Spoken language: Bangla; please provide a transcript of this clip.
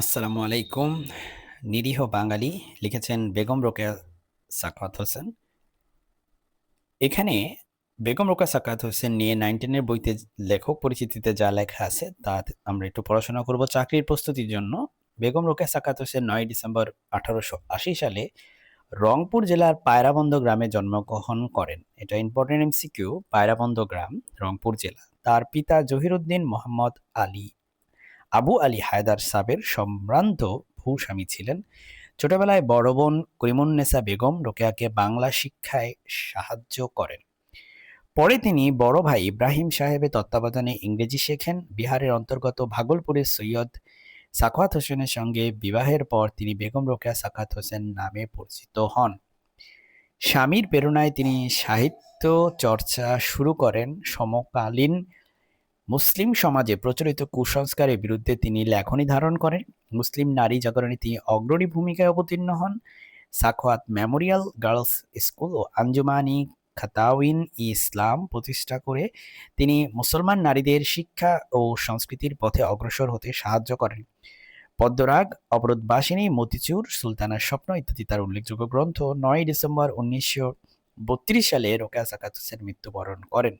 আসসালামু আলাইকুম। নিরীহ বাঙালি লিখেছেন বেগম রোকেয়া সাকাত হোসেন। এখানে বেগম রোকেয়া সাকাত হোসেন নিয়ে নাইনটিনের বইতে লেখক পরিচিতিতে যা লেখা আছে তা আমরা একটু পড়াশোনা করব চাকরির প্রস্তুতির জন্য। বেগম রোকেয়া সাকাত হোসেন নয় ডিসেম্বর আঠারোশো আশি সালে রংপুর জেলার পায়রাবন্দ গ্রামে জন্মগ্রহণ করেন। এটা ইম্পর্টেন্ট এমসিকিউ পায়রাবন্দ গ্রাম, রংপুর জেলা। তার পিতা জহিরুদ্দিন মোহাম্মদ আলী আবু আলী হায়দার সাবের সম্ভ্রান্ত ভূস্বামী ছিলেন। ছোটবেলায় বড় বোন করিমুন্নেসা বেগম রোকেয়াকে বাংলা শিক্ষায় সাহায্য করেন। পরে তিনি বড় ভাই ইব্রাহিম সাহেবের তত্ত্বাবধানে ইংরেজি শেখেন। বিহারের অন্তর্গত ভাগলপুরের সৈয়দ সাখাত হোসেনের সঙ্গে বিবাহের পর তিনি বেগম রোকেয়া সাখাত হোসেন নামে পরিচিত হন। স্বামীর প্রেরণায় তিনি সাহিত্য চর্চা শুরু করেন। সমকালীন মুসলিম সমাজে প্রচলিত কুসংস্কারের বিরুদ্ধে তিনি লেখনী ধারণ করেন। মুসলিম নারী জাগরণে তিনি অগ্রণী ভূমিকায় অবতীর্ণ হন। সাখোয়াত মেমোরিয়াল গার্লস স্কুল ও আঞ্জুমানি খাতাউইন ইসলাম প্রতিষ্ঠা করে তিনি মুসলমান নারীদের শিক্ষা ও সংস্কৃতির পথে অগ্রসর হতে সাহায্য করেন। পদ্মরাগ, অবরোধবাসিনী, মতিচুর সুলতানার স্বপ্ন ইত্যাদি তার উল্লেখযোগ্য গ্রন্থ নয় ডিসেম্বর উনিশশো বত্রিশ সালে রোকেয়া সাকাত হোসেন মৃত্যুবরণ করেন।